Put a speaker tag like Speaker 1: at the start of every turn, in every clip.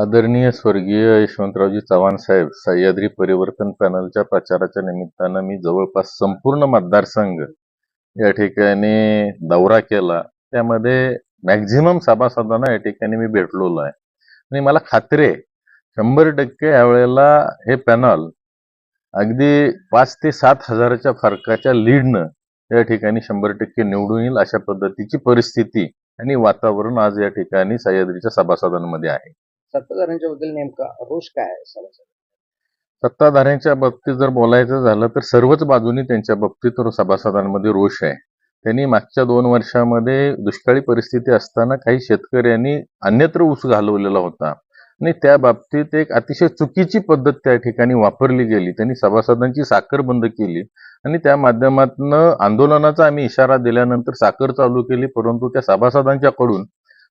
Speaker 1: आदरणीय स्वर्गीय यशवंतरावजी चव्हाण साहेब सह्याद्री परिवर्तन पॅनलच्या प्रचाराच्या निमित्तानं मी जवळपास संपूर्ण मतदारसंघ या ठिकाणी दौरा केला. त्यामध्ये मॅक्झिमम सभासदांना या ठिकाणी मी भेटलेलो आहे. आणि मला खात्री आहे शंभर टक्के यावेळेला हे पॅनल अगदी पाच ते सात हजाराच्या फरकाच्या लीडनं या ठिकाणी शंभर टक्के निवडून येईल अशा पद्धतीची परिस्थिती आणि वातावरण आज या ठिकाणी सह्याद्रीच्या सभासदांमध्ये आहे.
Speaker 2: सत्ताधाऱ्यांच्या बद्दल नेमका रोष काय आहे
Speaker 1: सत्ताधाऱ्यांच्या बाबतीत जर बोलायचं झालं तर सर्वच बाजूनी त्यांच्या बाबतीत सभासदांमध्ये रोष आहे. त्यांनी मागच्या दोन वर्षामध्ये दुष्काळी परिस्थिती असताना काही शेतकऱ्यांनी अन्यत्र ऊस घालवलेला होता. आणि त्या बाबतीत एक अतिशय चुकीची पद्धत त्या ठिकाणी वापरली गेली. त्यांनी सभासदांची साखर बंद केली. आणि त्या माध्यमातून आंदोलनाचा आम्ही इशारा दिल्यानंतर साखर चालू केली परंतु त्या सभासदांच्याकडून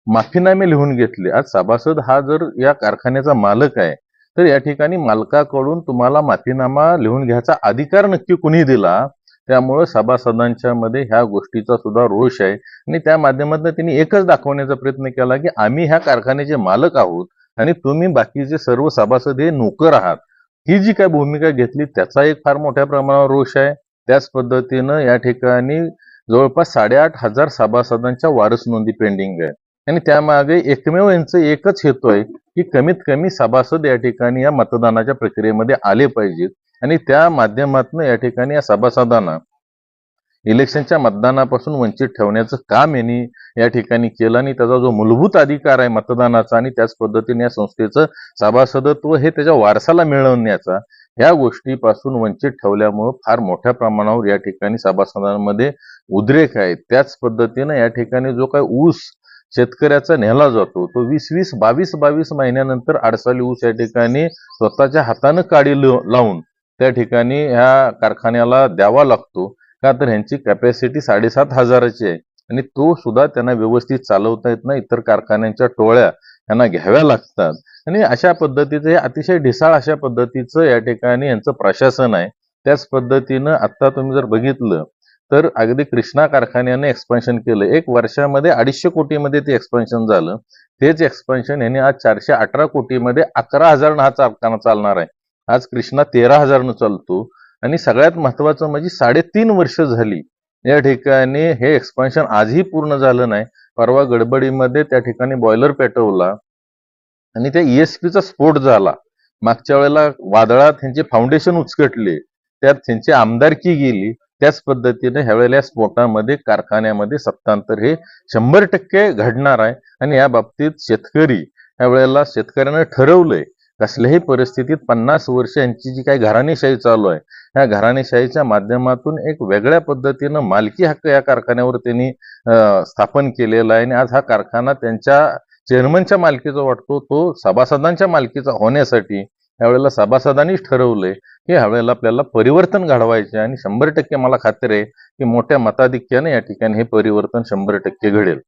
Speaker 1: माफीनामे लिहून घेतले. आज सभासद हा जर या कारखान्याचा मालक आहे तर या ठिकाणी मालकाकडून तुम्हाला माफीनामा लिहून घ्यायचा अधिकार नक्की कुणी दिला? त्यामुळे सभासदांच्या मध्ये ह्या गोष्टीचा सुद्धा रोष आहे. आणि त्या माध्यमातून त्यांनी एकच दाखवण्याचा प्रयत्न केला की आम्ही ह्या कारखान्याचे मालक आहोत आणि तुम्ही बाकीचे सर्व सभासद हे नोकर आहात ही जी काय भूमिका घेतली त्याचा एक फार मोठ्या प्रमाणावर रोष आहे. त्याच पद्धतीनं या ठिकाणी जवळपास साडेआठ हजार सभासदांच्या वारस नोंदी पेंडिंग आहे. आणि त्यामागे एकमेव यांचं एकच हेतू आहे की कमीत कमी सभासद या ठिकाणी या मतदानाच्या प्रक्रियेमध्ये आले पाहिजेत आणि त्या माध्यमातून या ठिकाणी या सभासदांना इलेक्शनच्या मतदानापासून वंचित ठेवण्याचं काम यांनी या ठिकाणी केलं आणि त्याचा जो मूलभूत अधिकार आहे मतदानाचा आणि त्याच पद्धतीने या संस्थेचं सभासदत्व हे त्याच्या वारसाला मिळवण्याचा ह्या गोष्टीपासून वंचित ठेवल्यामुळं फार मोठ्या प्रमाणावर या ठिकाणी सभासदांमध्ये उद्रेक आहे. त्याच पद्धतीनं या ठिकाणी जो काय ऊस शेतकऱ्याचा नेला जातो. तो वीस वीस बावीस बावीस महिन्यानंतर आडसाली ऊस या ठिकाणी स्वतःच्या हातानं काडी लावून त्या ठिकाणी ह्या कारखान्याला द्यावा लागतो. का तर ह्यांची कॅपॅसिटी साडेसात हजाराची आहे. आणि तो सुद्धा त्यांना व्यवस्थित चालवता येत नाही. इतर कारखान्यांच्या टोळ्या यांना घ्याव्या लागतात. आणि अशा पद्धतीचं हे अतिशय ढिसाळ अशा पद्धतीचं या ठिकाणी यांचं प्रशासन आहे. त्याच पद्धतीनं आता तुम्ही जर बघितलं तर अगदी कृष्णा कारखान्याने एक्सपान्शन केलं. एक वर्षामध्ये अडीचशे कोटीमध्ये ते एक्सपान्शन झालं. तेच एक्सपान्शन यांनी आज चारशे अठरा कोटीमध्ये अकरा हजारनं हा कारखाना चालणार आहे. आज कृष्णा तेरा हजारनं चालतो. आणि सगळ्यात महत्वाचं म्हणजे साडेतीन वर्ष झाली. या ठिकाणी हे एक्सपान्शन आजही पूर्ण झालं नाही. परवा गडबडीमध्ये त्या ठिकाणी बॉयलर पेटवला. आणि त्या ईएसपीचा स्फोट झाला. मागच्या वेळेला वादळात त्यांचे फाउंडेशन उचकटले. त्यात त्यांची आमदारकी गेली त्याच पद्धतीने ह्यावेळेला स्फोटामध्ये कारखान्यामध्ये सत्तांतर हे शंभर टक्के घडणार आहे. आणि या बाबतीत शेतकरी यावेळेला शेतकऱ्यानं ठरवलंय कसल्याही परिस्थितीत पन्नास वर्ष यांची जी काही घराणेशाही चालू आहे ह्या घराणेशाहीच्या माध्यमातून एक वेगळ्या पद्धतीनं मालकी हक्क या कारखान्यावर त्यांनी स्थापन केलेला आहे. आणि आज हा कारखाना त्यांच्या चेअरमनच्या मालकीचा वाटतो तो सभासदांच्या मालकीचा होण्यासाठी यावेळेला सभासदांनीच ठरवलंय की ह्यावेळेला आपल्याला परिवर्तन घडवायचे आणि शंभर टक्के मला खात्री आहे की मोठ्या मताधिक्याने या ठिकाणी हे परिवर्तन शंभर टक्के घडेल.